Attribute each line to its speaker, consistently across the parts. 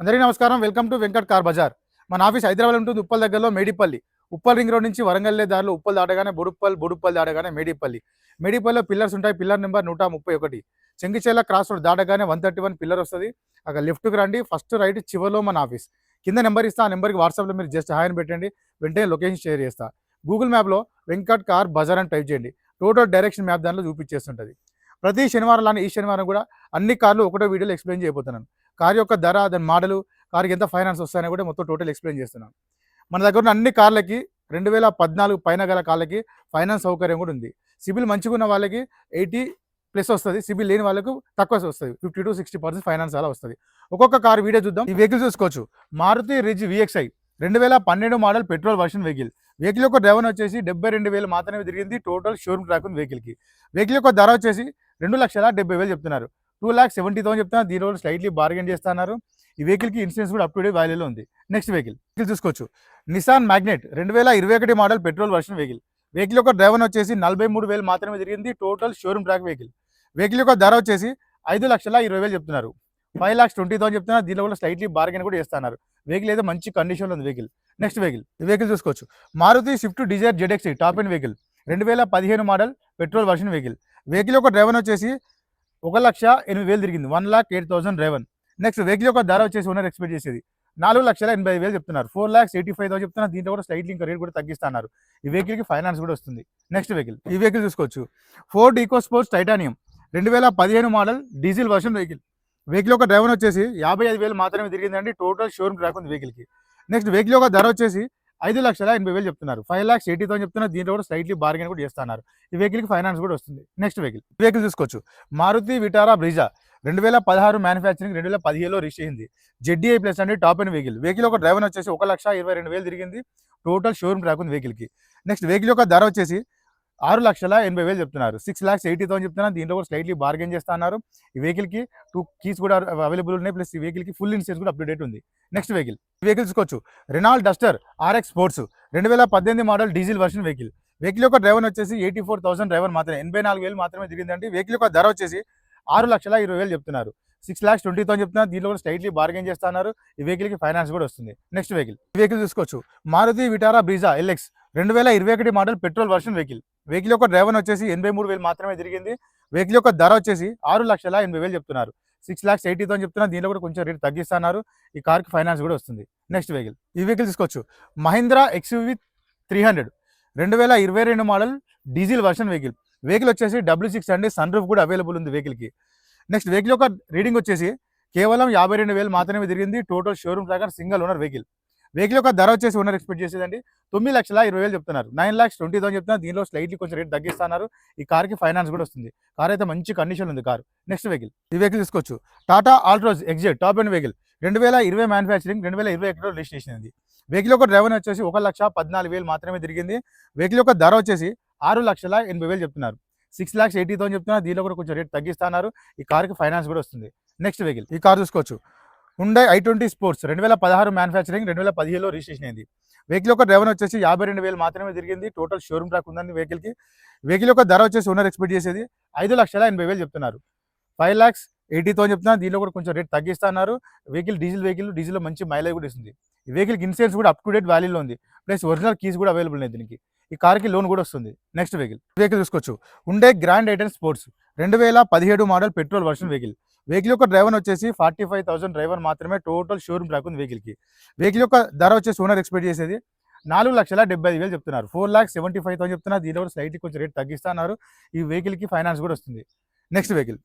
Speaker 1: అందరికీ నమస్కారం. Welcome to Venkat car bazaar. మన ఆఫీస్ హైదరాబాద్ ఉంటుంది ఉప్పల్ దగ్గరలో మేడిపల్లి. ఉప్పల్ రింగ్ రోడ్ నుంచి వరంగల్లే దారిలో ఉప్పల్ దాటగానే బొడుప్పల్ బొడుప్పల్ దాటగానే మేడిపల్లి. మేడిపల్లిలో పిల్లర్స్ ఉంటాయి. పిల్లర్ నెంబర్ నూట ముప్పై ఒకటి. చెంగిచేల క్రాస్ రోడ్ దాటగానే వన్ థర్టీ వన్ పిల్లర్ వస్తుంది. అక్కడ లెఫ్ట్కి రండి. ఫస్ట్ రైట్ చివరిలో మన ఆఫీస్. కింద నెంబర్ ఇస్తా. ఆ నెంబర్కి వాట్సాప్లో మీరు జస్ట్ హాయ్ అని పెట్టండి. వెంటనే లొకేషన్ షేర్ చేస్తా. గూగుల్ మ్యాప్లో వెంకట్ కార్ బజార్ అని టైప్ చేయండి. టోటల్ డైరెక్షన్ మ్యాప్ దాంట్లో చూపించేస్తుంటుంది. ప్రతి శనివారం లానే ఈ శనివారం కూడా అన్ని కార్లు ఒకటో వీడియోలో ఎక్స్ప్లెయిన్ చేయబోతున్నాను. కార్ యొక్క ధర దాని మోడలు కార్కి ఎంత ఫైనాన్స్ వస్తాయని కూడా మొత్తం టోటల్ ఎక్స్ప్లెయిన్ చేస్తున్నాను మన దగ్గర ఉన్న అన్ని కార్లకి రెండు వేల పద్నాలుగు పైన గల కార్లకి ఫైనాన్స్ సౌకర్యం కూడా ఉంది. సిబిల్ మంచిగా ఉన్న వాళ్ళకి ఎయిటీ ప్లస్ వస్తుంది సిబిల్ లేని వాళ్ళకు తక్కువ వస్తుంది fifty to sixty percent finance అలా వస్తుంది. ఒక్కొక్క కార్ వీడియో చూద్దాం. ఈ వెహికల్ చూసుకోవచ్చు. మారుతి రిజ్ విఎక్స్ఐ రెండు వేల పన్నెండు model petrol version vehicle. Vehicle యొక్క డ్రైవర్ వచ్చేసి డెబ్బై రెండు వేలు మాత్రమే తిరిగింది టోటల్ షోరూమ్ ట్రాక్ ఉంది వెహికల్కి. వెహికల్ యొక్క ధర వచ్చేసి రెండు లక్షల డెబ్బై వేలు చెప్తున్నారు. టూ ల్యాక్ సెవెంటీ థౌసండ్ చెప్తున్నారు దీని రోజు స్లైట్లీ బార్గెన్ చేస్తున్నారు. ఈ వెహికల్కి ఇన్సూరెన్స్ కూడా అప్ టు డేట్ వాల్యూలో ఉంది. నెక్స్ట్ వెహికల్ వెహికల్ చూసుకోవచ్చు. నిసాన్ మ్యాగ్నెట్ రెండు వేల ఇరవై ఒకటి model petrol version vehicle vehicle యొక్క డ్రైవర్ వచ్చేసి నలభై మూడు వేలు మాత్రమే తిరిగింది total showroom track vehicle vehicle యొక్క ధర వచ్చేసి ఐదు లక్షల ఇరవై వేలు చెప్తున్నారు. ఫైవ్ లాక్స్ ట్వంటీ థౌసండ్ చెప్తున్నారు దీనిలో కూడా స్లైట్లీ బార్గెన్ కూడా చేస్తున్నారు. వెహికల్ అయితే మంచి కండిషన్లో ఉంది వెహికల్ నెక్స్ట్ వెహికల్ ఈ వెహికల్ చూసుకోవచ్చు. Maruti Swift Dzire ZXI top end vehicle రెండు వేల పదిహేను model petrol version vehicle vehicle యొక్క డ్రైవర్ వచ్చేసి ఒక లక్ష ఎనిమిది వేలు తిరిగింది. One lakh eight thousand రెవెన్. Next vehicle యొక్క ధర వచ్చేసి ఓనర్ ఎక్స్పెక్ట్ చేసేది. నాలుగు లక్షల ఎనభై వేలు చెప్తున్నారు. Four lakhs eighty five thousand చెప్తున్నారు. దీంట్లో కూడా స్లైట్లీ ఇంకా రేట్ కూడా తగ్గిస్తున్నారు. ఈ వెహికల్కి ఫైనాన్స్ కూడా వస్తుంది. నెక్స్ట్ వెహికల్ ఈ వెహికల్ చూసుకోవచ్చు. ఫోర్డ్ ఈకో స్పోర్ట్స్ టైటానియం రెండు వేల పదిహేను model diesel version vehicle vehicle యొక్క డ్రైవర్ వచ్చేసి యాభై ఐదు వేలు మాత్రమే తిరిగిందండి. టోటల్ షోరూమ్ ట్రాక్ ఉంది వెహికల్కి నెక్స్ట్ వెహికల్ యొక్క ధర వచ్చేసి ఐదు లక్షల ఎనభై వేలు చెప్తున్నారు. ఫైవ్ లాక్స్ ఎయిటీ థౌసండ్ చెప్తున్నారు. దీంట్లో కూడా స్లైట్లీ బార్గెన్ కూడా చేస్తున్నారు. ఈ వెహికల్కి ఫైనాన్స్ కూడా వస్తుంది. నెక్స్ట్ వెహికల్ వెహికల్ చూసుకోవచ్చు. మారుతి విటారా బ్రిజా రెండు వేల పదహారు మ్యానుఫ్యాక్చరింగ్ రెండు వేల పదిహేలో రీచ్ అయింది జెడ్డీఐ ప్లస్ అండి టాప్ అండ్ వెహికల్ వెహికల్ ఒక డ్రైవర్ వచ్చేసి ఒక లక్ష ఇరవై రెండు వేలు తిరిగింది. టోటల్ షోరూమ్ ట్రాక్ ఉంది వెహికల్కి నెక్స్ట్ వెహికల్ యొక్క ధర వచ్చేసి ఆరు లక్షల ఎనభై వేలు చెప్తున్నారు. సిక్స్ ల్యాక్స్ ఎయిటీ థౌసండ్ చెప్తున్నారు. దీంట్లో కూడా స్లైట్లీ బార్గెన్ చేస్తున్నారు ఈ వెహికల్కి టూ కీస్ కూడా అవైలబుల్ ఉన్నాయి. ప్లస్ ఈ వెహికల్కి ఫుల్ ఇన్సూరెన్స్ కూడా అప్డేట్ ఉంది. నెక్స్ట్ వెహికల్ ఈ వెహికల్ చూసుకోవచ్చు రెనాల్డ్ డస్టర్ ఆర్ఎక్స్ స్పోర్ట్స్ రెండు వేల పద్దెనిమిది model diesel version vehicle vehicle యొక్క డ్రైవర్ వచ్చేసి ఎయిటీ ఫోర్ థౌసండ్ డ్రైవర్ మాత్రమే. ఎనభై నాలుగు వేలు మాత్రమే దిగిందండి వెహికల్ యొక్క ధర వచ్చేసి ఆరు లక్షల ఇరవై వేలు చెప్తున్నారు. సిక్స్ ల్యాక్స్ ట్వంటీ థౌసండ్ చెప్తున్నారు. దీంట్లో కూడా స్లైట్లీ బార్గెన్ చేస్తున్నారు ఈ వెహికల్కి ఫైనాన్స్ కూడా వస్తుంది. నెక్స్ట్ వెహికల్ ఈ వెహికల్ చూసుకోవచ్చు మారుతి విటారా బ్రీజా ఎల్ఎక్స్ రెండు వేల ఇరవై ఒకటి model petrol version vehicle. Vehicle యొక్క డ్రైవర్ వచ్చేసి ఎనభై మూడు వేలు మాత్రమే తిరిగింది. వెహికల్ యొక్క ధర వచ్చేసి ఆరు లక్షల ఎనభై వేలు చెప్తున్నారు. సిక్స్ లాక్స్ ఎయిటీ థౌసండ్ చెప్తున్నారు. దీనిలో కూడా కొంచెం రేట్ తగ్గిస్తున్నారు. ఈ కార్కి ఫైనాన్స్ కూడా వస్తుంది. Next vehicle. ఈ వెహికల్ తీసుకోవచ్చు. Mahindra XUV three hundred. రెండు వేల ఇరవై రెండు model diesel version vehicle. Vehicle వచ్చేసి డబ్ల్యూ సిక్స్ అండి సన్ రూఫ్ కూడా అవైలబుల్ ఉంది వెహికల్కి. నెక్స్ట్ వెహికల్ యొక్క రీడింగ్ వచ్చేసి కేవలం యాభై రెండు వేలు మాత్రమే తిరిగింది. టోటల్ షోరూమ్ ప్రకారం సింగల్ ఓనర్ వెహికల్. వెహికల్ యొక్క ధర వచ్చేసి ఓనర్ ఎక్స్పెక్ట్ చేసేదండి. తొమ్మిది లక్షల ఇరవై వేలు చెప్తున్నారు. నైన్ లాక్స్ ట్వంటీ థౌసండ్ చెప్తున్నారు. దీనిలో స్లైట్లీ కొంచెం రేట్ తగ్గిస్తున్నారు. ఈ కార్కి ఫైనాన్స్ కూడా వస్తుంది. కార్ అయితే మంచి కండిషన్ ఉంది కార్. Next vehicle. ఈ వెహికల్ తీసుకోవచ్చు. Tata Altroz XT top end vehicle. రెండు వేల ఇరవై మ్యానుఫ్యాక్చరింగ్ రెండు వేల ఇరవై ఒకటిలో రిజిస్ట్రేషన్ అయింది. వెహికల్ యొక్క డ్రైవర్ వచ్చేసి ఒక లక్ష పద్నాలుగు వేలు మాత్రమే తిరిగింది. వెహికల్ యొక్క ధర వచ్చేసి ఆరు లక్షల ఎనభై వేలు చెప్తున్నారు. సిక్స్ లాక్స్ ఎయిటీ థౌసండ్ చెప్తున్నారు. దీనిలో కూడా కొంచెం రేట్ తగ్గిస్తున్నారు. ఈ కార్కి ఫైనాన్స్ కూడా వస్తుంది. Next vehicle. ఈ కార్ చూసుకోవచ్చు. హుండై ఐ ట్వంటీ స్పోర్ట్స్ రెండు వేల పదహారు మ్యానుఫ్యాక్చరింగ్ రెండు వేల పదిహేలో రిజిస్ట్రేషన్ అయింది. వెహికల్ యొక్క డ్రైవర్ వచ్చేసి యాభై రెండు వేలు మాత్రమే తిరిగింది. టోటల్ షోరూమ్ ట్రాక్ ఉందండి వెహికల్కి వెహికల్ యొక్క ధర వచ్చేసి ఓనర్ ఎక్స్పెక్ట్ చేసేది ఐదు లక్షల ఎనభై వేలు చెప్తున్నారు. ఫైవ్ ల్యాక్స్ ఎయిటీ థౌసండ్ చెప్తున్నారు. దీనిలో కూడా కొంచెం రేట్ తగ్గిస్తున్నారు వెహికల్ డీజిల్ వెహికల్ డీజిల్లో మంచి మైలేజ్ కూడా ఇస్తుంది. ఈ వెహికల్కి ఇన్సూరెన్స్ కూడా అప్ టు డేట్ వాల్యూలో ఉంది. ప్లస్ ఒరిజినల్ కీస్ కూడా అవైలబుల్ ఉన్నాయి దీనికి. ఈ కార్కి లోన్ కూడా వస్తుంది. నెక్స్ట్ వెహికల్ వెహికల్ చూసుకోవచ్చు. ఉండే గ్రాండ్ ఐటెన్ స్పోర్ట్స్ రెండు వేల పదిహేడు model petrol version vehicle vehicle యొక్క డ్రైవర్ వచ్చేసి ఫార్టీ ఫైవ్ థౌసండ్ డ్రైవర్ మాత్రమే టోటల్ షోరూమ్ ట్రాక్ ఉంది వెహికల్కి వెహికల్ యొక్క ధర వచ్చేసి ఓనర్ ఎక్స్పెక్ట్ చేసేది నాలుగు లక్షల డెబ్బై ఐదు వేలు చెప్తున్నారు. Four lakhs seventy five thousand చెప్తున్నారు. దీనిలో కూడా స్లైట్లీ కొంచెం రేట్ తగ్గిస్తున్నారు ఈ వెహికల్కి ఫైనాన్స్ కూడా వస్తుంది. Next vehicle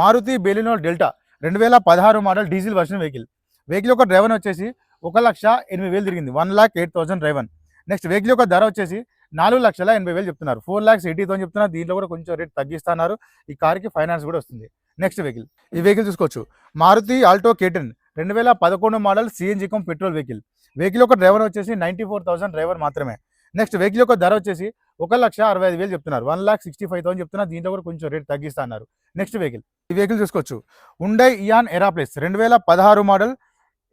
Speaker 1: Maruti Baleno Delta. రెండు వేల పదహారు model diesel version vehicle vehicle యొక్క డ్రైవర్ వచ్చేసి ఒక లక్ష ఎనిమిది వేలు తిరిగింది. One lakh eight thousand driver next vehicle యొక్క ధర వచ్చేసి నాలుగు లక్షల ఎనభై వేలు చెప్తున్నారు. ఫోర్ ల్యాక్స్ ఎయిటీ థౌసండ్ చెప్తున్నారు దీంట్లో కూడా కొంచెం రేట్ తగ్గిస్తున్నారు. ఈ కార్కి ఫైనాన్స్ కూడా వస్తుంది. Next vehicle. ఈ వెహికల్ చూసుకోవచ్చు. మారుతి ఆల్టో కేటన్ రెండు వేల పదకొండు model CNG cum petrol vehicle. Vehicle యొక్క డ్రైవర్ వచ్చేసి నైంటీ ఫోర్ థౌసండ్ డ్రైవర్ మాత్రమే. నెక్స్ట్ వెహికల్ యొక్క ధర వచ్చేసి ఒక లక్ష అరవై ఐదు వేలు చెప్తున్నారు. One lakh sixty five thousand చెప్తున్నారు దీంట్లో కూడా కొంచెం రేట్ తగ్గిస్తున్నారు. Next vehicle. ఈ వెహికల్ చూసుకోవచ్చు. ఉండై ఇయాన్ ఎరాప్లెస్ రెండు వేల పదహారు model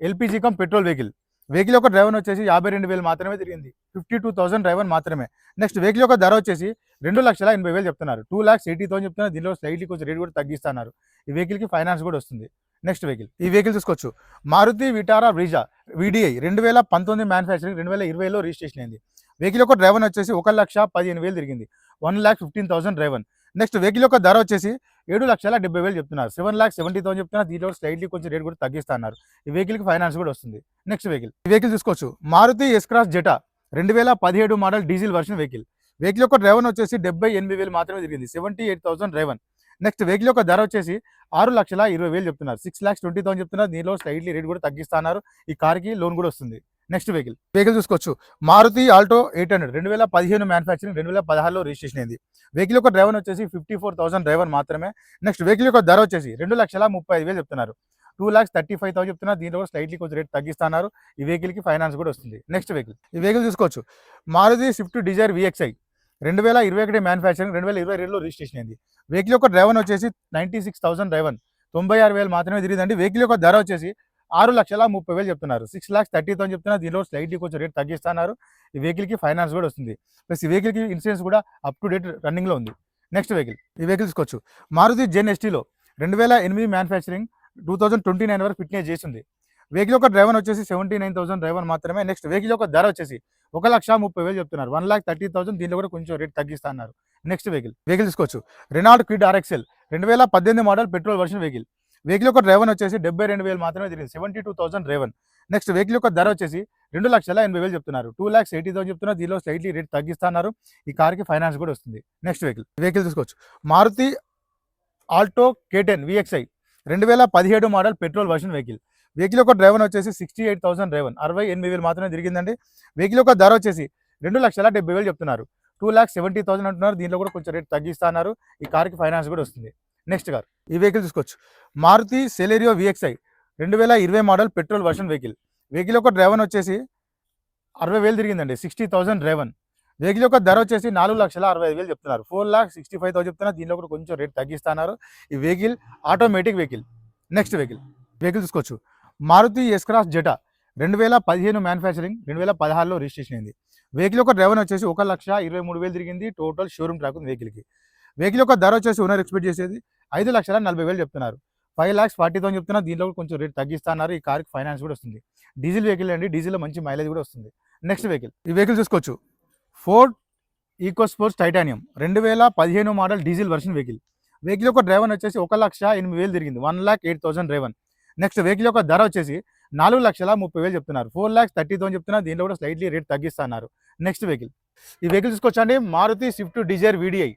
Speaker 1: LPG cum petrol vehicle. Vehicle యొక్క డ్రైవర్ వచ్చేసి యాభై రెండు వేలు మాత్రమే తిరిగింది. ఫిఫ్టీ టూ థౌసండ్ డ్రైవర్ మాత్రమే. నెక్స్ట్ వెహికల్ యొక్క ధర వచ్చేసి రెండు లక్షల ఎనభై వేలు చెప్తున్నారు. టూ ల్యాక్స్ ఎయిటీ థౌసండ్ చెప్తున్నారు. దీనిలో స్లైట్లీ కొంచెం రేట్ కూడా తగ్గిస్తున్నారు. ఈ వెహికల్కి ఫైనాన్స్ కూడా వస్తుంది. నెక్స్ట్ వెహికల్ ఈ వెహికల్ చూసుకోవచ్చు. మారుతి విటారా బ్రీజా విడిఐ రెండు వేల పంతొమ్మిది మ్యానుఫ్యాక్చరింగ్ రెండు వేల ఇరవైలో రిజిస్ట్రేషన్ అయింది. వెహికల్ యొక్క డ్రైవర్ వచ్చేసి ఒక లక్ష పదిహేను వేలు తిరిగింది. One lakh fifteen thousand driver. Next vehicle యొక్క ధర వచ్చేసి ఏడు లక్షల డెబ్బై వేలు చెప్తున్నారు. సెవెన్ ల్యాక్ సెవెంటీ థౌసండ్ చెప్తున్నారు. దీంట్లో స్లైట్లీ కొంచెం రేట్ కూడా తగ్గిస్తున్నారు. ఈ వెహికల్కి ఫైనాన్స్ కూడా వస్తుంది. నెక్స్ట్ వెహికల్ ఈ వెహికల్ చూసుకోవచ్చు మారుతి ఎస్క్రాస్ జెటా రెండు వేల పదిహేడు model diesel version vehicle vehicle యొక్క డ్రైవన్ వచ్చేసి డెబ్బై ఎనిమిది వేలు మాత్రమే తిరిగింది. Seventy eight thousand driven next vehicle యొక్క ధర వచ్చేసి ఆరు లక్షల ఇరవై వేలు చెప్తున్నారు. సిక్స్ ల్యాక్స్ ట్వంటీ థౌసండ్ చెప్తున్నారు. దీనిలో స్లైట్లీ రేట్ కూడా తగ్గిస్తున్నారు. ఈ కార్కి లోన్ కూడా వస్తుంది. Next vehicle. వెహికల్ చూసుకోవచ్చు. Maruti Alto eight hundred. రెండు వేల పదిహేను మ్యానుఫ్యాక్చరింగ్ రెండు వేల పదహారులో రిజిస్ట్రేషన్ అయింది. వెహికల్ యొక్క డ్రైవర్ వచ్చేసి ఫిఫ్టీ ఫోర్ థౌసండ్ డ్రైవర్ మాత్రమే. నెక్స్ట్ వెహికల్ యొక్క ధర వచ్చేసి రెండు లక్షల ముప్పై ఐదు వేలు చెప్తున్నారు. Two lakhs thirty five thousand చెప్తున్నారు దీంట్లో కూడా స్లైట్లీ కొంచెం రేట్ తగ్గిస్తున్నారు. ఈ వెహికల్కి ఫైనాన్స్ కూడా వస్తుంది. Next vehicle. ఈ వెహికల్ చూసుకోవచ్చు. మారుతి స్విఫ్ట్ డిజైర్ విఎక్స్ఐ రెండు వేల ఇరవై ఒకటి మ్యానుఫ్యాక్చరింగ్ రెండు వేల ఇరవై రెండులో రిజిస్ట్రేషన్ అయింది. వెహికల్ యొక్క డ్రైవర్ వచ్చేసి నైంటీ సిక్స్ థౌసండ్ డ్రైవర్ తొంభై ఆరు వేలు మాత్రమే తిరిగిందండి. వెహికల్ యొక్క ధర వచ్చేసి ఆరు లక్షల ముప్పై వేలు చెప్తున్నారు. సిక్స్ ల్యాక్స్ థర్టీ థౌసండ్ చెప్తున్నారు. దీనిలో స్లైట్లీ కొంచెం రేట్ తగ్గిస్తున్నారు. ఈ వెహికల్కి ఫైనాన్స్ కూడా వస్తుంది. ప్లస్ ఈ వెహికల్కి ఇన్సూరెన్స్ కూడా అప్ టు డేట్ రన్నింగ్లో ఉంది. నెక్స్ట్ వెహికల్ ఈ వెహికల్ తీసుకోవచ్చు మారుతి జెన్ ఎస్టీలో రెండు వేల ఎనిమిది manufacturing two thousand twenty nine వరకు ఫిట్నెస్ చేసింది వెహికల్ యొక్క డ్రైవర్ వచ్చేసి సెవెంటీ నైన్ థౌసండ్ డ్రైవర్ మాత్రమే. నెక్స్ట్ వెహికల్ యొక్క ధర వచ్చేసి ఒక లక్ష ముప్పై వేలు చెప్తున్నారు. వన్ లాక్ థర్టీ థౌసండ్ దీనిలో కూడా కొంచెం రేట్ తగ్గిస్తున్నారు. నెక్స్ట్ వెహికల్ వెహికల్ తీసుకోవచ్చు రెనాల్డ్ క్విడ్ ఆర్ఎక్సెల్ రెండు వేల పద్దెనిమిది model petrol version vehicle vehicle యొక్క డ్రైవర్ వచ్చేసి డెబ్బై రెండు వేలు మాత్రమే తిరిగింది. Seventy two thousand driver. Next vehicle యొక్క ధర వచ్చేసి రెండు లక్షల ఎనభై వేలు చెప్తున్నారు. టూ ల్యాక్స్ ఎయిటీ థౌసండ్ చెప్తున్నారు. దీనిలో స్లైట్లీ రేట్ తగ్గిస్తున్నారు. ఈ కార్కి ఫైనాన్స్ కూడా వస్తుంది. నెక్స్ట్ వెహికల్ వెహికల్ తీసుకోవచ్చు. మారుతి ఆల్టో కేటెన్ విఎక్స్ఐ రెండు వేల పదిహేడు model petrol version vehicle vehicle యొక్క డ్రైవర్ వచ్చేసి సిక్స్టీ ఎయిట్ థౌసండ్ డ్రైవర్. అరవై ఎనిమిది వేలు మాత్రమే తిరిగిందండి. వెహికల్ యొక్క ధర వచ్చేసి రెండు లక్షల డెబ్బై వేలు చెప్తున్నారు. టూ ల్యాక్స్ సెవెంటీ థౌసండ్ అంటున్నారు. దీనిలో కూడా కొంచెం రేట్ తగ్గిస్తున్నారు. ఈ కార్కి ఫైనాన్స్ కూడా వస్తుంది. Next car. ఈ వెహికల్ చూసుకోవచ్చు మారుతి సెలేరియో విఎక్స్ఐ రెండు వేల ఇరవై model petrol version vehicle. Vehicle యొక్క డ్రైవర్ వచ్చేసి అరవై వేలు తిరిగిందండి సిక్స్టీ థౌసండ్ డ్రైవర్. వెహికల్ యొక్క ధర వచ్చేసి నాలుగు లక్షల అరవై ఐదు వేలు చెప్తున్నారు. Four lakh sixty five thousand చెప్తున్నారు. దీనిలో కూడా కొంచెం రేట్ తగ్గిస్తున్నారు. ఈ vehicle automatic vehicle. Next vehicle. Vehicle చూసుకోవచ్చు మారుతి ఎస్క్రాస్ జెటా రెండు వేల పదిహేను మ్యానుఫ్యాక్చరింగ్ రెండు వేల పదహారులో రిజిస్ట్రేషన్ అయింది. వెహికల్ యొక్క డ్రైవర్ వచ్చేసి ఒక లక్ష ఇరవై మూడు వేలు తిరిగింది. టోటల్ షోరూమ్ ట్రాక్ ఉంది వెహికల్కి. వెహికల్ యొక్క ధర వచ్చేసి ఓనర్ ఎక్స్పెక్ట్ చేసేది ఐదు లక్షల నలభై వేలు చెప్తున్నారు. ఫైవ్ ల్యాక్స్ ఫార్టీ థౌసండ్ చెప్తున్నా దీనిలో కూడా కొంచెం రేట్ తగ్గిస్తున్నారు ఈ కార్కి ఫైనాన్స్ కూడా వస్తుంది. డీజిల్ వెహికల్ అండి డీజిల్లో మంచి మైలేజ్ కూడా వస్తుంది. నెక్స్ట్ వెహికల్ ఈ వెహికల్ చూసుకోవచ్చు. ఫోర్డ్ ఈకో స్పోర్ట్స్ టైటానియం రెండు వేల పదిహేను model diesel version vehicle. Vehicle యొక్క డ్రైవర్ వచ్చేసి ఒక లక్ష ఎనిమిది వేలు తిరిగింది one lakh eight thousand driver. Next vehicle యొక్క ధర వచ్చేసి నాలుగు లక్షల ముప్పై వేలు చెప్తున్నారు. ఫోర్ ల్యాక్స్ థర్టీ థౌసండ్ చెప్తున్నారు దీనిలో కూడా స్లైట్లీ రేట్ తగ్గిస్తున్నారు. నెక్స్ట్ వెహికల్ ఈ వెహికల్ చూసుకోవచ్చండి మారుతి స్విఫ్ట్ డిజైర్ వీడిఐ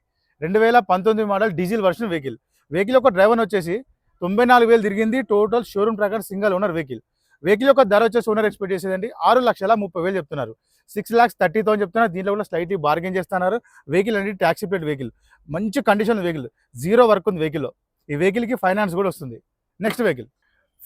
Speaker 1: రెండు వేల పంతొమ్మిది model diesel version vehicle. Vehicle యొక్క డ్రైవర్ వచ్చేసి తొంభై నాలుగు వేలు తిరిగింది. టోటల్ షోరూమ్ ప్రకారం సింగల్ ఓనర్ వెహికల్ వెహికల్ యొక్క ధర వచ్చేసి ఓనర్ ఎక్స్పెక్ట్ చేసేదండి. ఆరు లక్షల ముప్పై వేలు చెప్తున్నారు. సిక్స్ ల్యాక్స్ థర్టీ థౌసండ్ చెప్తున్నారు. దీంట్లో కూడా స్లైట్లీ బార్గెన్ చేస్తున్నారు. వెహికల్ అనేది ట్యాక్సీ ప్లేట్ వెహికల్ మంచి కండిషన్ వెహికల్ జీరో వర్క్ ఉంది వెహికల్లో ఈ వెహికల్కి ఫైనాన్స్ కూడా వస్తుంది. Next vehicle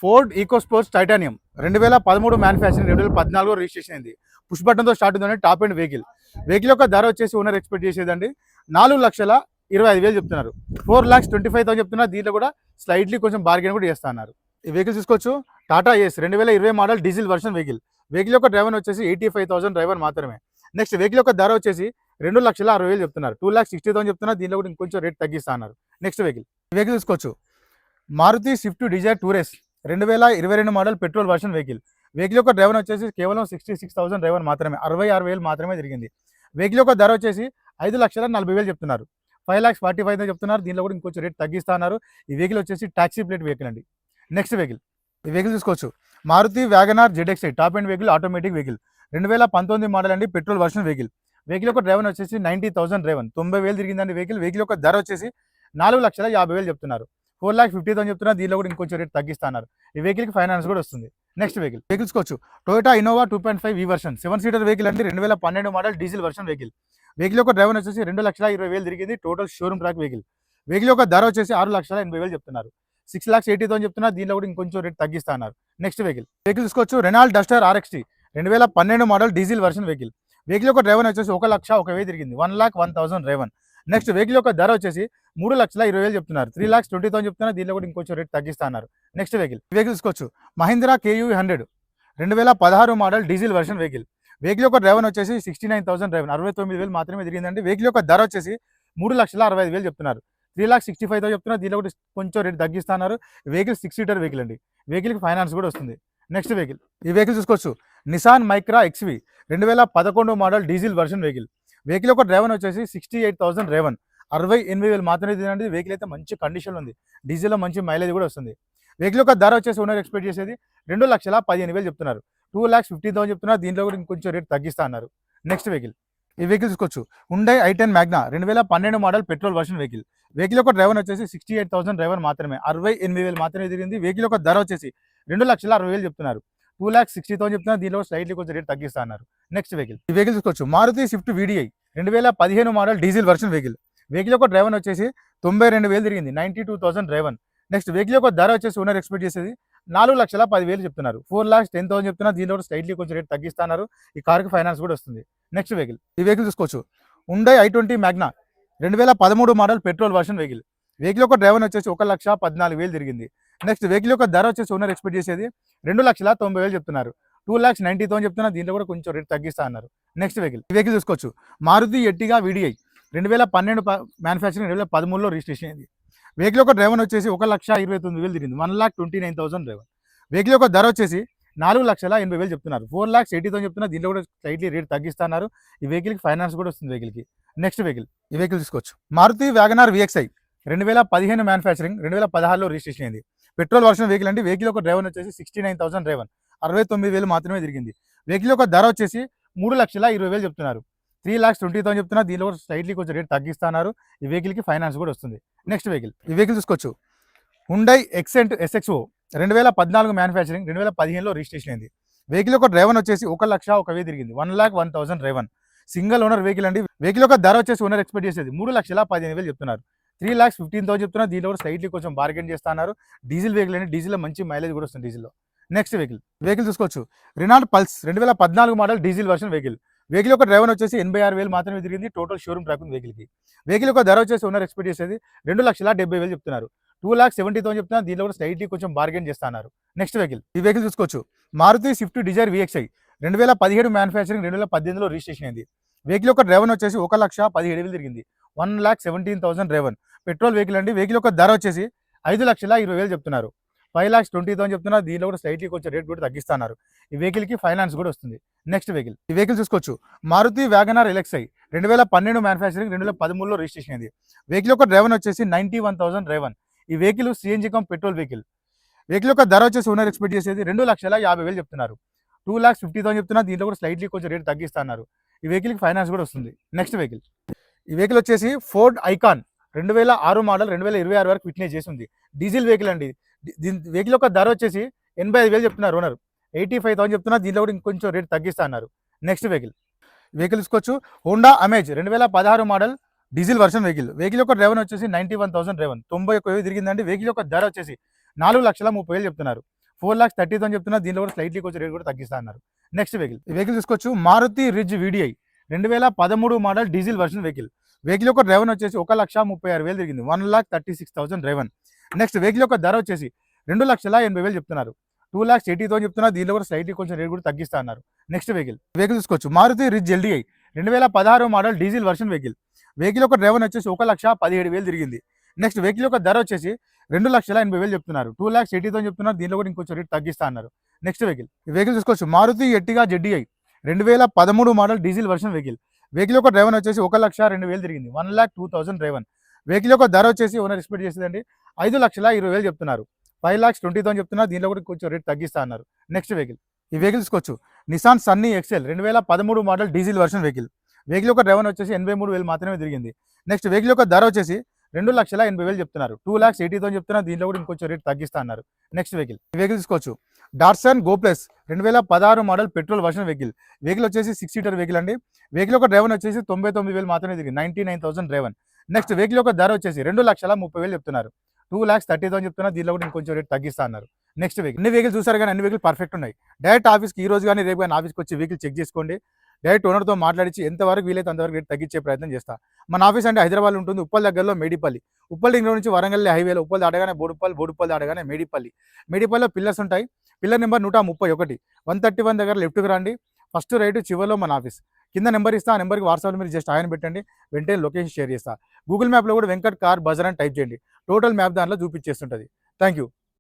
Speaker 1: Ford Eco Sports Titanium రెండు వేల పదమూడు మ్యానుఫ్యాక్చరింగ్ రెండు వేల పద్నాలుగు రిజిస్ట్రేషన్ అయింది. పుష్ బటన్తో స్టార్ట్ ఉందండి. టాప్ అండ్ వెహికల్ వెహికల్ యొక్క ధర వచ్చేసి ఓనర్ ఎక్స్పెక్ట్ చేసేదండి. నాలుగు లక్షల ఇరవై ఐదు వేలు చెప్తున్నారు. Four lakhs twenty five thousand చెప్తున్నారు. దీంట్లో కూడా స్లైట్లీ కొంచెం బార్గెన్ కూడా చేస్తున్నారు. ఈ వెహికల్ చూసుకోవచ్చు. టాటా ఏస్ రెండు వేల ఇరవై model diesel version vehicle vehicle యొక్క డ్రైవర్ వచ్చేసి ఎయిటీ ఫైవ్ థౌసండ్ డ్రైవర్ మాత్రమే. నెక్స్ట్ వెహికల్ యొక్క ధర వచ్చేసి రెండు లక్షల అరవై వేలు చెప్తున్నారు. టూ లాక్స్ సిక్స్టీ థౌసండ్ చెప్తున్నారు. దీంట్లో కూడా ఇంకొంచెం రేట్ తగ్గిస్తున్నారు. నెక్స్ట్ వెహికల్ వెహికల్ చూసుకోవచ్చు. Maruti Swift Dzire tour S రెండు వేల ఇరవై రెండు model petrol version vehicle vehicle యొక్క డ్రైవర్ వచ్చేసి కేవలం సిక్స్టీ సిక్స్ థౌసండ్ డ్రైవర్ మాత్రమే. అరవై ఆరు వేలు మాత్రమే జరిగింది. వెహికల్ యొక్క ధర వచ్చేసి ఐదు లక్షల నలభై వేలు చెప్తున్నారు. ఫైవ్ ల్యాక్స్ ఫార్టీ ఫైవ్ చెప్తున్నారు. దీనిలో కూడా ఇంకొంచెం రేట్ తగ్గిస్తున్నారు. ఈ వెహికల్ వచ్చేసి టాక్సీ ప్లేట్ వెహికల్ అండి. Next vehicle. ఈ వెహికల్ చూసుకోవచ్చు. Maruti WagonR ZXI top end vehicle automatic vehicle రెండు వేల పంతొమ్మిది మోడల్ అండి పెట్రోల్ వర్షన్ వెహికల్ వెహికల్ యొక్క డ్రైవర్ వచ్చేసి నైంటీ థౌసండ్ డ్రైవర్ తొంభై వేలు తిరిగిందండి వెహికల్ వెహికల్ యొక్క ధర వచ్చేసి నాలుగు లక్షల యాభై వేలు చెప్తున్నారు. ఫోర్ ల్యాక్ ఫిఫ్టీ థౌసండ్ చెప్తున్నారు. దీనిలో కూడా ఇంకొంచెం రేట్ తగ్గిస్తున్నారు. ఈ వెహికల్కి ఫైనాన్స్ కూడా వస్తుంది. నెక్స్ట్ వెహికల్ వెహికల్స్ కోవచ్చు. Toyota Innova two point five ఈ వర్షన్ సెవెన్ సీటర్ వెహికల్ అండి రెండు వేల పన్నెండు model diesel version vehicle vehicle యొక్క డ్రైవర్ వచ్చేసి రెండు లక్షల ఇరవై వేలు తిరిగింది total showroom track vehicle vehicle యొక్క ధర వచ్చేసి ఆరు లక్షల ఎనభై వేలు చెప్తున్నారు. సిక్స్ లాక్స్ ఎయిటీ థౌసండ్ చెప్తున్నారు దీనిలో కూడా ఇంకొంచెం రేట్ తగ్గిస్తున్నారు. నెక్స్ట్ వెహికల్ వెహికల్ చూసుకోవచ్చు రెనాల్డ్ డస్టర్ ఆర్ఎక్స్టీ రెండు వేల పన్నెండు model diesel version vehicle vehicle యొక్క డ్రైవర్ వచ్చేసి ఒక లక్ష ఒక వెయ్యి తిరిగింది one lakh one thousand driver next vehicle యొక్క ధర వచ్చేసి మూడు లక్షల ఇరవై వేలు చెప్తున్నారు. త్రీ లాక్స్ ట్వంటీ థౌసండ్ చెప్తున్నారు. దీనిలో కూడా ఇంకొంచెం రేట్ తగ్గిస్తున్నారు. Next vehicle. వెహికల్ తీసుకోవచ్చు మహీంద్రా కేయూ హండ్రెడ్ రెండు వేల పదహారు model diesel version vehicle. Vehicle యొక్క డ్రైవర్ వచ్చేసి సిక్స్టీ నైన్ థౌసండ్ డ్రైవర్. అరవై తొమ్మిది వేలు మాత్రమే తిరిగిందండి. వెహికల్ యొక్క ధర వచ్చేసి మూడు లక్షల అరవై ఐదు వేలు చెప్తున్నారు. Three lakhs sixty five thousand చెప్తున్నారు. దీనిలో కూడా కొంచెం రేట్ తగ్గిస్తున్నారు. వెహికల్ సిక్స్ సీటర్ వెహికల్ అండి. వెహికల్కి ఫైనాన్స్ కూడా వస్తుంది. Next vehicle. ఈ వెహికల్ చూసుకోవచ్చు నిసాన్ మైక్రా ఎక్స్వి రెండు వేల పదకొండు model diesel version vehicle. Vehicle యొక్క డ్రైవర్ వచ్చేసి సిక్స్టీ ఎయిట్ థౌసండ్ డ్రైవన్ అరవై ఎనిమిది వేలు మాత్రమే తినండి. వెహికల్ అయితే మంచి కండిషన్ ఉంది. డీజిల్లో మంచి మైలేజ్ కూడా వస్తుంది. వెహికల్ యొక్క ధర వచ్చేసి ఓనర్ ఎక్స్పెక్ట్ చేసేది రెండు లక్షల పదిహేను వేలు చెప్తున్నారు. టూ ల్యాక్స్ ఫిఫ్టీ థౌసండ్ చెప్తున్నారు. దీంట్లో కూడా ఇంకొంచెం రేట్ తగ్గిస్తా అన్నారు. నెక్స్ట్ వెహికల్ ఈ వెహికల్ తీసుకోవచ్చు ఉండే ఐ టెన్ మ్యాగ్నా రెండు వేల పన్నెండు model petrol version vehicle vehicle యొక్క డ్రైవర్ వచ్చేసి సిక్స్టీ ఎయిట్ థౌసండ్ డ్రైవర్ మాత్రమే. అరవై ఎనిమిది వేలు మాత్రమే తిరిగింది. వెహికల్ యొక్క ధర వచ్చేసి రెండు లక్షల అరవై వేలు చెప్తున్నారు. టూ ల్యాక్ సిక్స్టీ థౌసండ్ చెప్తున్నా దీనిలో స్లైట్లీ కొంచెం రేట్ తగ్గిస్తా అన్నారు. నెక్స్ట్ వెహికల్ ఈ వెహికల్ తీసుకోవచ్చు మారుతి స్విఫ్ట్ వీడిఐ రెండు వేల పదిహేను model diesel version vehicle vehicle యొక్క డ్రైవర్ వచ్చేసి తొంభై రెండు వేలు తిరిగింది. Ninety two thousand driver next vehicle యొక్క ధర వచ్చేసి ఓనర్ ఎక్స్పెక్ట్ చేసేది నాలుగు లక్షల పదివేలు చెప్తున్నారు. ఫోర్ లాక్స్ టెన్ థౌసండ్ చెప్తున్నా దీనిలో కూడా స్లైట్లీ కొంచెం రేట్ తగ్గిస్తున్నారు ఈ కార్కి ఫైనాన్స్ కూడా వస్తుంది. నెక్స్ట్ వెహికల్ ఈ వెహికల్ చూసుకోవచ్చు ఉండే ఐ ట్వంటీ మ్యాగ్నా రెండు వేల పదమూడు model petrol version vehicle vehicle యొక్క డ్రైవర్ వచ్చేసి ఒక లక్ష పద్నాలుగు వేలు తిరిగింది. నెక్స్ట్ వెహికల్ యొక్క ధర వచ్చేసి ఓనర్ ఎక్స్పెక్ట్ చేసేది రెండు లక్షల తొంభై వేలు చెప్తున్నారు. టూ ల్యాక్స్ నైంటీ థౌసండ్ చెప్తున్నారు. దీంట్లో కూడా కొంచెం రేట్ తగ్గిస్తా అన్నారు. నెక్స్ట్ వెహికల్ ఈ వెహికల్ చూసుకోవచ్చు. మారుతి ఎట్టిగా విడిఐ రెండు వేల పన్నెండు మ్యానుఫ్యాక్చరింగ్ రెండు వేల పదమూడులో రిజిస్ట్రేషన్ అయింది వెహికల్ యొక్క డ్రైవర్ వచ్చేసి ఒక లక్ష ఇరవై తొమ్మిది వేలు తిరిగింది. One lakh twenty nine thousand driver vehicle యొక్క ధర వచ్చేసి నాలుగు లక్షల ఎనభై వేలు చెప్తున్నారు. ఫోర్ లాక్స్ ఎయిటీ థౌసండ్ చెప్తున్నారు. దీంట్లో కూడా స్లైట్లీ రేట్ తగ్గిస్తున్నారు ఈ వెహికల్కి ఫైనాన్స్ కూడా వస్తుంది వెహికల్కి నెక్స్ట్ వెహికల్ ఈ వెహికల్ తీసుకోవచ్చు మారుతి వ్యాగనార్ విఎక్స్ఐ రెండు వేల పదిహేను మ్యానుఫ్యాక్చరింగ్ రెండు వేల పదహారులో రిజిస్ట్రేషన్ అయింది. పెట్రోల్ వర్షన్ వెహికల్ అంటే వెహికల్ యొక్క డ్రైవర్ వచ్చేసి సిక్స్టీ నైన్ థౌసండ్ డ్రైవర్. అరవై తొమ్మిది వేలు మాత్రమే తిరిగింది. వెహికల్ యొక్క ధర వచ్చేసి మూడు లక్షల ఇరవై వేలు చెప్తున్నారు. త్రీ లాక్స్ ట్వంటీ థౌసండ్ చెప్తున్నారు. దీనిలో కూడా స్లైట్లీ కొంచెం రేట్ తగ్గిస్తున్నారు. ఈ వెహికల్కి ఫైనాన్స్ కూడా వస్తుంది. నెక్స్ట్ వెహికల్ ఈ వెహికల్ చూసుకోవచ్చు. హుండై ఎక్సెంట్ ఎస్ఎక్స్ఓ రెండు వేల పద్నాలుగు మ్యానుఫ్యాక్చరింగ్ రెండు వేల పదిహేనులో రిజిస్ట్రేషన్ అయింది. వెహికల్ యొక్క డ్రైవర్ వచ్చేసి ఒక లక్ష ఒక వే తిరిగింది. One lakh one thousand driver. Single owner vehicle అండి. వెహికల్ యొక్క ధర వచ్చేసి ఓనర్ ఎక్స్పెక్ట్ చేసేది మూడు లక్షల పదిహేను వేలు చెప్తున్నారు. త్రీ ల్యాక్స్ ఫిఫ్టీన్ థౌసండ్ చెప్తున్నా దీనిలో కూడా స్లైట్లీ కొంచెం బార్గెన్ చేస్తున్నారు డీజిల్ వెహికల్ అంటే డీజిల్లో మంచి మైలేజ్ కూడా వస్తుంది డీజిల్లో. నెక్స్ట్ వెహికల్ వెహికల్ చూసుకోవచ్చు. రినాల్డ్ పల్స్ రెండు వేల పద్నాలుగు model diesel version vehicle vehicle యొక్క డ్రైవర్ వచ్చేసి ఎనభై ఆరు వేలు మాత్రమే తిరిగింది టోటల్ షోరూమ్ ట్రాక్ ఉంది వెహికల్కి వెహికల్ యొక్క ధర వచ్చేసి ఓనర్ ఎక్స్పెక్ట్ చేసేది రెండు లక్షల డెబ్బై వేలు చెప్తున్నారు. టూ ల్యాక్స్ సెవెంటీ థౌసండ్ చెప్తున్నారు దీనిలో కూడా స్లైట్లీ కొంచెం బార్గెన్ చేస్తున్నారు నెక్స్ట్ వెహికల్ ఈ వెహికల్ చూసుకోవచ్చు. మారుతి స్విఫ్ట్ డిజైర్ విఎక్స్ఐ రెండు వేల పదిహేడు మ్యానుఫ్యాక్చరింగ్ రెండు వేల పద్దెనిమిదిలో రిజిస్ట్రేషన్ అయింది. వెహికల్ యొక్క డ్రైవర్ వచ్చేసి ఒక లక్ష పదిహేడు వేలు తిరిగింది. One lakh seventeen thousand రెవెన్ petrol vehicle అండి వెహికల్ యొక్క ధర వచ్చేసి ఐదు లక్షల ఇరవై వేలు చెప్తున్నారు. ఫైవ్ ల్యాక్స్ ట్వంటీ థౌసండ్ చెప్తున్నారు దీనిలో కూడా స్లైట్లీ కొంచెం రేట్ కూడా తగ్గిస్తున్నారు. ఈ వెహికల్కి ఫైనాన్స్ కూడా వస్తుంది. నెక్స్ట్ వెహికల్ ఈ వెహికల్ చూసుకోవచ్చు. మారుతి వ్యాగనార్ ఎలక్సై రెండు వేల పన్నెండు మ్యానుఫ్యాక్చరింగ్ రెండు వేల పదమూడులో రిజిస్ట్రేషన్ అయింది వెహికల్ యొక్క డ్రైవర్ వచ్చేసి నైంటీ వన్ థౌసండ్ డ్రైవర్ ఈ vehicle CNG cum petrol vehicle vehicle యొక్క ధర వచ్చేసి ఓనర్ ఎక్స్పెక్ట్ చేసేది రెండు లక్షల యాభై వేలు చెప్తున్నారు. టూ ల్యాక్స్ ఫిఫ్టీ థౌసండ్ చెప్తున్నారు దీంట్లో కూడా స్లైట్లీ కొంచెం రేట్ తగ్గిస్తున్నారు. ఈ వెహికల్కి ఫైనాన్స్ కూడా వస్తుంది. నెక్స్ట్ వెహికల్ ఈ వెహికల్ వచ్చేసి ఫోర్డ్ ఐకాన్ రెండు వేల ఆరు మోడల్ రెండు వేల ఇరవై ఆరు వరకు విట్నే చేసింది. డీజిల్ వెహికల్ అండి. దీని వెహికల్ యొక్క ధర వచ్చేసి ఎనభై ఐదు వేలు చెప్తున్నారు ఓనర్ ఎయిటీ ఫైవ్ థౌసండ్ చెప్తున్నారు. దీనిలో కూడా ఇంకొంచెం రేట్ తగ్గిస్తా అన్నారు. నెక్స్ట్ వెహికల్ వెహికల్ తీసుకోవచ్చు హోండా అమేజ్ రెండు వేల పదహారు model diesel version vehicle vehicle యొక్క డ్రైవర్ వచ్చేసి నైంటీ వన్ థౌసండ్ డ్రైవర్ తొంభై ఒక వేలు తిరిగిందండి. వెహికల్ యొక్క ధర వచ్చేసి నాలుగు లక్షల ముప్పై వేలు చెప్తున్నారు. ఫోర్ లాక్స్ థర్టీ థౌసండ్ చెప్తున్నారు. దీనిలో కూడా స్లైట్లీ కొంచెం రేట్ కూడా తగ్గిస్తా అన్నారు. నెక్స్ట్ వెహికల్ ఈ వెహికల్ తీసుకోవచ్చు మారుతి రిజ్ వీడిఐ రెండు వేల పదమూడు model diesel version vehicle vehicle యొక్క డ్రైవర్ వచ్చేసి ఒక లక్ష ముప్పై ఆరు వేలు తిరిగింది. One lakh thirty six thousand driver next vehicle యొక్క ధర వచ్చేసి రెండు లక్షల ఎనభై వేలు చెప్తున్నారు. టూ లాక్స్ ఎయిటీ థౌసండ్ చెప్తున్నారు. దీనిలో కూడా స్లైట్లీ కొంచెం రేట్ కూడా తగ్గిస్తా అన్నారు. నెక్స్ట్ వెహికల్ వెహికల్ తీసుకోవచ్చు మారుతి రిజ్ ఎల్డీఐ రెండు వేల పదహారు model diesel version vehicle vehicle యొక్క డ్రైవర్ వచ్చేసి ఒక లక్ష పదిహేడు వేలు తిరిగింది. నెక్స్ట్ వెహికల్ యొక్క ధర వచ్చేసి రెండు లక్షల ఎనభై వేలు చెప్తున్నారు. టూ లాక్స్ ఎయిటీ థౌసండ్ చెప్తున్నారు. దీనిలో కూడా ఇంకొంచెం రేట్ తగ్గిస్తా అన్నారు. నెక్స్ట్ వెహికల్ వెహికల్ చూసుకోవచ్చు. మారుతి ఎట్టిగా జెడ్డీఐ రెండు వేల పదమూడు model diesel version vehicle. Vehicle యొక్క డ్రైవర్ వచ్చేసి ఒక లక్ష రెండు వేలు తిరిగింది. One lakh two thousand driver. Vehicle యొక్క ధర వచ్చేసి ఓనర్ ఎక్స్పెక్ట్ చేసేదండి. ఐదు లక్షల ఇరవై వేలు చెప్తున్నారు. ఫైవ్ లాక్స్ ట్వంటీ థౌసండ్ చెప్తున్నారు. దీనిలో కూడా కొంచెం రేట్ తగ్గిస్తా అన్నారు. Next vehicle. ఈ వెహికల్స్ తీసుకోవచ్చు నిసాన్ సన్నీ ఎక్సెల్ రెండు వేల పదమూడు model diesel version vehicle. Vehicle యొక్క డ్రైవర్ వచ్చేసి ఎనభై మూడు వేలు మాత్రమే తిరిగింది. నెక్స్ట్ వెహికల్ యొక్క ధర వచ్చేసి రెండు లక్షల ఎనభై వేలు చెప్తున్నారు. టూ ల్యాక్స్ ఎయిటీ థౌసండ్ చెప్తున్నారు. దీనిలో కూడా ఇంకొంచెం రేట్ తగ్గిస్తా అన్నారు. Next vehicle. ఈ వెహికల్ తీసుకోవచ్చు డార్సన్ గోప్లెస్ రెండు వేల పదహారు model petrol version vehicle vehicle వచ్చేసి సిక్స్ సీటర్ వెహికల్ అండి. వెహికల్ యొక్క డ్రైవర్ వచ్చేసి తొంభై తొమ్మిది వేలు మాత్రమే తిరిగి ninety nine thousand driver next vehicle యొక్క ధర వచ్చేసి రెండు లక్షల ముప్పై వేలు చెప్తున్నారు. టూ ల్యాక్స్ థర్టీ థౌసండ్ చెప్తున్నారు. దీనిలో కూడా ఇంకొంచెం రేట్ తగ్గిస్తా అన్నారు నెక్స్ట్ వెహికల్ అన్ని వెహికల్ చూసారు కానీ అన్ని వెహికల్ పర్ఫెక్ట్ ఉన్నాయి. డైరెక్ట్ ఆఫీస్కి ఈ రోజు కానీ రేపు కానీ ఆఫీస్కి వచ్చి వెహికల్ చెక్ చేసుకోండి. డైరెక్ట్ ఓనర్తో మాట్లాడించి ఎంతవరకు వీలైతే అంతవరకు రేట్ తగ్గించే ప్రయత్నం చేస్తా. మన ఆఫీస్ అంటే హైదరాబాద్ ఉంటుంది. ఉప్పల్ దగ్గరలో మేడిపల్లి. ఉప్పల్ దగ్గర నుంచి వరంగల్ హైవేలో ఉప్పల్ దాడగానే బోడుపల్లి బోడుపల్లి దాడగానే మేడిపల్లి. మేడిపల్లిలో పిల్లర్స్ ఉంటాయి. పిల్లర్ నెంబర్ నూట ముప్పై ఒకటి. వన్ థర్టీ వన్ దగ్గర లెఫ్ట్కి రండి. ఫస్ట్ రైట్ చివరిలో మన ఆఫీస్. కింద నెంబర్ ఇస్తా ఆ నెంబర్కి వాట్సాప్లో మీరు జస్ట్ ఆయన పెట్టండి. వెంటనే లొకేషన్ షేర్ చేస్తా. గూగుల్ మ్యాప్లో కూడా వెంకట్ కార్ బజార్ అని టైప్ చేయండి. టోటల్ మ్యాప్ దాంట్లో చూపించేస్తుంటుంది. Thank you